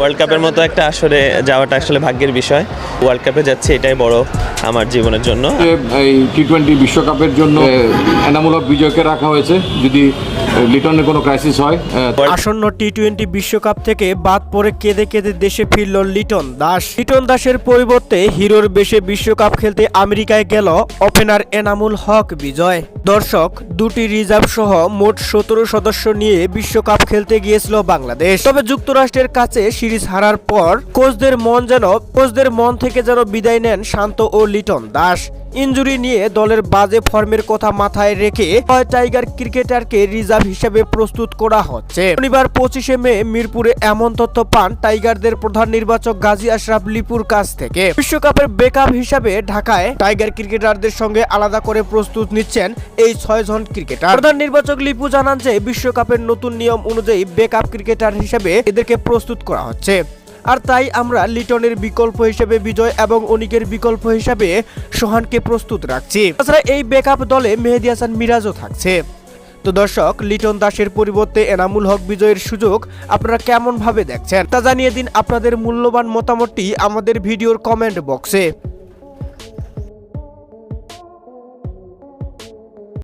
World কাপের মতো একটা আসরে যাওয়াটা আসলে ভাগ্যের বিষয়। ওয়ার্ল্ড কাপে যাচ্ছে এটাই বড় আমার জীবনের জন্য। এই টি টোয়েন্টি বিশ্বকাপের জন্য এনামূলক বিজয়কে রাখা হয়েছে। যদি লিটনের কোনো ক্রাইসিস হয় আসন্ন টি টোয়েন্টি বিশ্বকাপ থেকে বাদ পড়ে কেঁদে কেঁদে দেশে ফিরল লিটন দাস। লিটন দাসের পরিবর্তে হিরোর বেশে বিশ্বকাপ খেলতে আমেরিকায় গেল ওপেনার এনামুল হক বিজয়। দর্শক দুটি রিজার্ভ সহ মোট সতেরো সদস্য নিয়ে বিশ্বকাপ খেলতে গিয়েছিল বাংলাদেশ। তবে যুক্তরাষ্ট্রের কাছে সিরিজ হারার পর কোচদের মন যেন, কোচদের মন থেকে যেন বিদায় নেন শান্ত ও লিটন দাস। ইনজুরি নিয়ে দলের বাজে ফর্মের কথা মাথায় রেখে টাইগার ক্রিকেটারকে রিজার্ভ হিসেবে প্রস্তুত করা হচ্ছে। শনিবার পঁচিশে মে মিরপুরে এমন তথ্য পান টাইগারদের প্রধান নির্বাচক গাজী আশরাফ লিপুর কাছ থেকে। বিশ্বকাপের বেকআপ হিসাবে ঢাকায় টাইগার ক্রিকেটারদের সঙ্গে আলাদা করে প্রস্তুত নিচ্ছেন এই ছয়জন ক্রিকেটার। প্রধান নির্বাচক লিপু জানান যে, বিশ্বকাপের নতুন নিয়ম অনুযায়ী বেকআপ ক্রিকেটার হিসেবে এদেরকে প্রস্তুত করা হচ্ছে। আর তাই আমরা লিটনের বিকল্প হিসেবে বিজয় এবং অনিকের বিকল্প হিসেবে সোহানকে প্রস্তুত রাখছি। তাছাড়া এই ব্যাকআপ দলে মেহেদি হাসান মিরাজও থাকছে। তো দর্শক, লিটন দাসের পরিবর্তে এনামুল হক বিজয়ের সুযোগ আপনারা কেমনভাবে দেখছেন? তা জানিয়ে দিন আপনাদের মূল্যবান মতামতটি আমাদের ভিডিওর কমেন্ট বক্সে